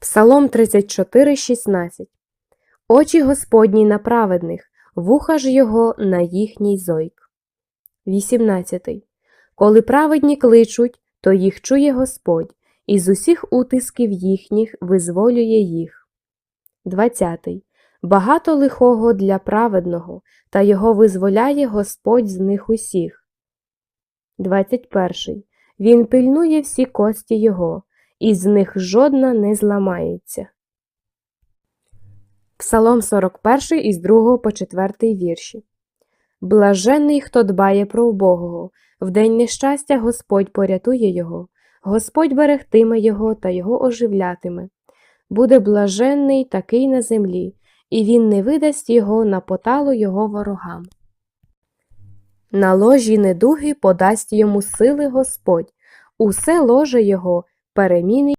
Псалом 34, 16 Очі Господні на праведних, вуха ж його на їхній зойк. 18. Коли праведні кличуть, то їх чує Господь, і з усіх утисків їхніх визволює їх. 20. Багато лихого для праведного, та його визволяє Господь з них усіх. 21. Він пильнує всі кості його, і з них жодна не зламається. Псалом 41 із 2 по 4 вірші. Блаженний, хто дбає про убогого, в день нещастя Господь порятує його, Господь берегтиме його та його оживлятиме. Буде блаженний такий на землі, і він не видасть його на поталу його ворогам. На ложі недуги подасть йому сили Господь, усе ложе його переміни